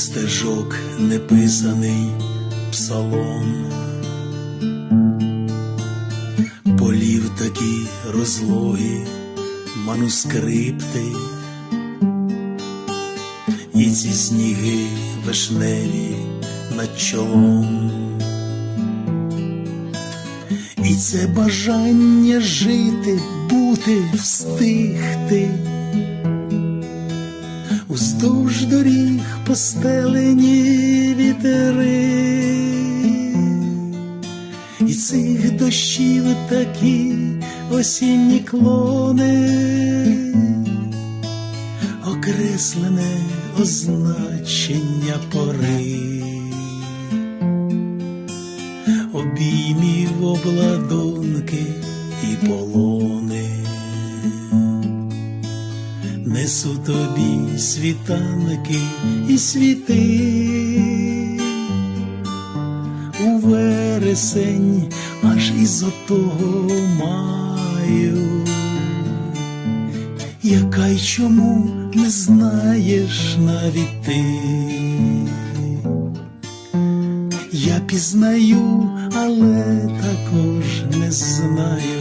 стежок неписаний псалом, полів такі розлогі манускрипти, і ці сніги вишневі над чолом. І це бажання жити, бути, встигти. Уздовж доріг постелені вітери, і цих дощів такі осінні клони, окреслене означення пори. Обіймів обладунки і полони. Несу тобі світанки і світи. У вересень аж із отого маю, яка й чому не знаєш навіть ти. Я пізнаю, але також не знаю.